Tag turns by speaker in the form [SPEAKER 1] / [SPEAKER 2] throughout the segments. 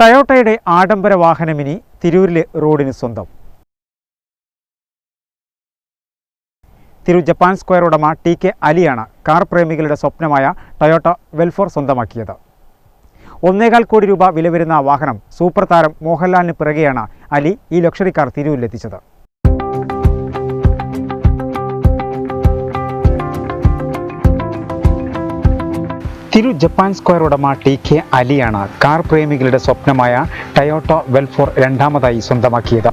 [SPEAKER 1] ടയോട്ടയുടെ ആഡംബര വാഹനമിനി തിരൂരിലെ റോഡിന് സ്വന്തം. തിരു ജപ്പാൻ സ്ക്വയർ ഉടമ ടി കെ അലിയാണ് കാർ പ്രേമികളുടെ സ്വപ്നമായ ടയോട്ട വെൽഫോർ സ്വന്തമാക്കിയത്. ഒന്നേകാൽ കോടി രൂപ വില വരുന്ന വാഹനം സൂപ്പർ താരം മോഹൻലാലിന് പിറകെയാണ് അലി ഈ ലക്ഷറി കാർ തിരൂരിലെത്തിച്ചത്. തിരു ജപ്പാൻ സ്ക്വയർ ഉടമ ടി കെ അലിയാണ് കാർ പ്രേമികളുടെ സ്വപ്നമായ ടയോട്ട വെൽഫോർ രണ്ടാമതായി സ്വന്തമാക്കിയത്.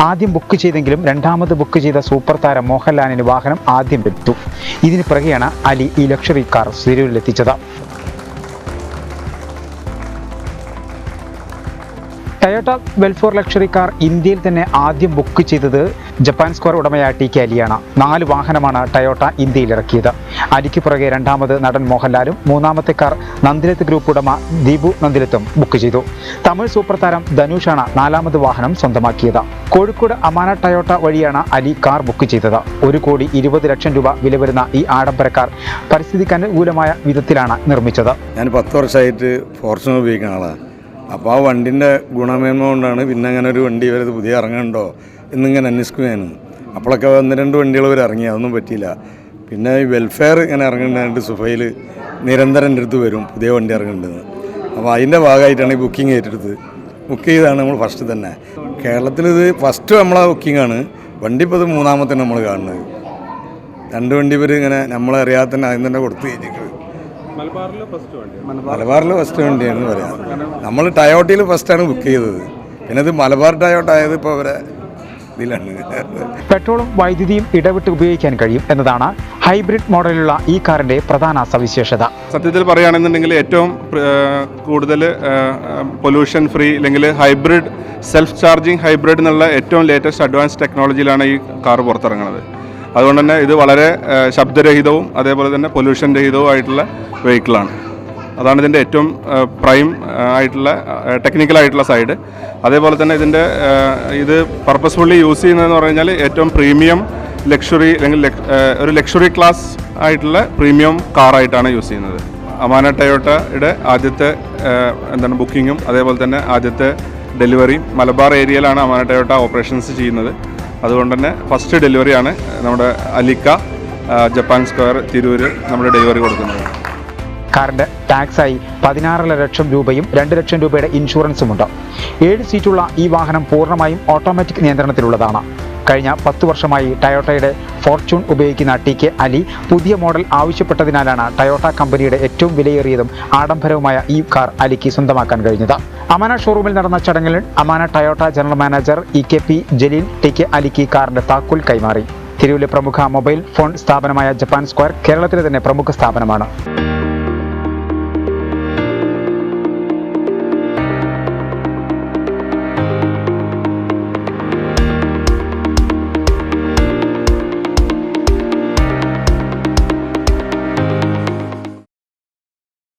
[SPEAKER 1] ആദ്യം ബുക്ക് ചെയ്തെങ്കിലും രണ്ടാമത് ബുക്ക് ചെയ്ത സൂപ്പർ താരം മോഹൻലാലിന് വാഹനം ആദ്യം എത്തു ഇതിന് പിറകെയാണ് അലി ഈ ലക്ഷറി കാർ സിരൂരിലെത്തിച്ചത് ടയോട്ട വെൽഫോർ ലക്ഷറി കാർ ഇന്ത്യയിൽ തന്നെ ആദ്യം ബുക്ക് ചെയ്തത് ജപ്പാൻ സ്ക്വയർ ഉടമയായ ടി കെ അലിയാണ്. നാല് വാഹനമാണ് ടയോട്ട ഇന്ത്യയിൽ ഇറക്കിയത് അലിക്ക് പുറകെ രണ്ടാമത് നടൻ മോഹൻലാലും മൂന്നാമത്തെ കാർ നന്ദിലത്ത് ഗ്രൂപ്പ് ഉടമ ദീപു നന്ദിലത്തും ബുക്ക് ചെയ്തു. തമിഴ് സൂപ്പർ താരം ധനുഷാണ് നാലാമത് വാഹനം സ്വന്തമാക്കിയത്. കോഴിക്കോട് അമാന ടയോട്ട വഴിയാണ് അലി കാർ ബുക്ക് ചെയ്തത്. ഒരു കോടി ഇരുപത് ലക്ഷം രൂപ വില വരുന്ന ഈ ആഡംബര കാർ പരിസ്ഥിതിക്ക് അനുകൂലമായ വിധത്തിലാണ് നിർമ്മിച്ചത്.
[SPEAKER 2] ഞാൻ പത്ത് വർഷമായിട്ട് ഫോർച്യൂണർ ഉപയോഗിക്കുന്ന ആളാണ് അപ്പോൾ ആ വണ്ടിന്റെ ഗുണമേന്മ കൊണ്ടാണ് പിന്നെ അങ്ങനെ ഒരു വണ്ടി വരുന്നത് പുതിയ ഇറങ്ങുന്നുണ്ടോ? എന്നിങ്ങനെ അന്വേഷിക്കുകയാണ്. അപ്പോഴൊക്കെ ഒന്ന് രണ്ട് വണ്ടികൾ വരെ ഇറങ്ങി അതൊന്നും പറ്റിയില്ല. പിന്നെ ഈ വെൽഫെയർ ഇങ്ങനെ ഇറങ്ങുന്നുണ്ട് സുഫയിൽ നിരന്തരം എന്റെ അടുത്ത് വരും പുതിയ വണ്ടി ഇറങ്ങുന്നുണ്ടെന്ന് അപ്പോൾ അതിന്റെ ഭാഗമായിട്ടാണ് ഈ ബുക്കിംഗ് ഏറ്റെടുത്ത് ബുക്ക് ചെയ്താണ് നമ്മൾ ഫസ്റ്റ് തന്നെ. കേരളത്തിൽ ഇത് ഫസ്റ്റ് നമ്മളെ ബുക്കിംഗാണ് വണ്ടി ഇപ്പോൾ ഇത് മൂന്നാമത്തെ നമ്മൾ കാണുന്നത്. രണ്ട് വണ്ടി ഇവർ ഇങ്ങനെ നമ്മളെ അറിയാതെ തന്നെ ആദ്യം തന്നെ കൊടുത്തു കഴിഞ്ഞിട്ട്. മലബാറിൽ ഫസ്റ്റ് വണ്ടിയാണെന്ന് പറയാം. നമ്മൾ ടയോട്ടയിൽ ഫസ്റ്റാണ് ബുക്ക് ചെയ്തത്. പിന്നെ ഇത് മലബാർ ടയോട്ട ആയത് ഇപ്പോൾ അവരെ ഇതിലാണ്
[SPEAKER 1] പെട്രോളും വൈദ്യുതിയും ഇടവിട്ട് ഉപയോഗിക്കാൻ കഴിയും എന്നതാണ് ഹൈബ്രിഡ് മോഡലുള്ള ഈ കാറിന്റെ പ്രധാന സവിശേഷത.
[SPEAKER 3] സത്യത്തിൽ പറയുകയാണെന്നുണ്ടെങ്കിൽ ഏറ്റവും കൂടുതൽ പൊല്യൂഷൻ ഫ്രീ അല്ലെങ്കിൽ ഹൈബ്രിഡ് സെൽഫ് ചാർജിങ് ഹൈബ്രിഡ് എന്നുള്ള ഏറ്റവും ലേറ്റസ്റ്റ് അഡ്വാൻസ് ടെക്നോളജിയിലാണ് ഈ കാർ പുറത്തിറങ്ങുന്നത്. അതുകൊണ്ട് തന്നെ ഇത് വളരെ ശബ്ദരഹിതവും അതേപോലെ തന്നെ പൊല്യൂഷൻ രഹിതവും ആയിട്ടുള്ള വെഹിക്കിളാണ് അതാണ് ഇതിന്റെ ഏറ്റവും പ്രൈം ആയിട്ടുള്ള ടെക്നിക്കൽ ആയിട്ടുള്ള സൈഡ് അതേപോലെ തന്നെ ഇതിന്റെ ഇത് പർപ്പസ്ഫുള്ളി യൂസ് ചെയ്യുന്നതെന്ന് പറഞ്ഞു കഴിഞ്ഞാൽ ഏറ്റവും പ്രീമിയം ലക്ഷറി അല്ലെങ്കിൽ ഒരു ലക്ഷറി ക്ലാസ് ആയിട്ടുള്ള പ്രീമിയം കാറായിട്ടാണ് യൂസ് ചെയ്യുന്നത്. അമാന ടയോട്ടയുടെ ആദ്യത്തെ എന്താണ് ബുക്കിങ്ങും അതേപോലെ തന്നെ ആദ്യത്തെ ഡെലിവറിയും മലബാർ ഏരിയയിലാണ് അമാന ടയോട്ട ഓപ്പറേഷൻസ് ചെയ്യുന്നത്. അതുകൊണ്ട് തന്നെ ഫസ്റ്റ് ഡെലിവറിയാണ് നമ്മുടെ അലിക്ക ജപ്പാൻ സ്ക്വയർ തിരൂർ നമ്മുടെ ഡെലിവറി കൊടുക്കുന്നത്.
[SPEAKER 1] കാറിന്റെ ടാക്സായി പതിനാറര ലക്ഷം രൂപയും രണ്ട് ലക്ഷം രൂപയുടെ ഇൻഷുറൻസും ഉണ്ട് ഏഴ് സീറ്റുള്ള ഈ വാഹനം പൂർണമായും ഓട്ടോമാറ്റിക് നിയന്ത്രണത്തിലുള്ളതാണ്. കഴിഞ്ഞ പത്ത് വർഷമായി ടയോട്ടയുടെ ഫോർച്യൂൺ ഉപയോഗിക്കുന്ന ടി കെ അലി പുതിയ മോഡൽ ആവശ്യപ്പെട്ടതിനാലാണ് ടയോട്ട കമ്പനിയുടെ ഏറ്റവും വിലയേറിയതും ആഡംബരവുമായ ഈ കാർ അലിക്ക് സ്വന്തമാക്കാൻ കഴിഞ്ഞത്. അമാന ഷോറൂമിൽ നടന്ന ചടങ്ങിൽ Amana Toyota general manager E K P Jaleel T K അലിക്ക് കാറിന്റെ താക്കോൽ കൈമാറി. തിരൂരിലെ പ്രമുഖ മൊബൈൽ ഫോൺ സ്ഥാപനമായ ജപ്പാൻ സ്ക്വയർ കേരളത്തിലെ തന്നെ പ്രമുഖ സ്ഥാപനമാണ്.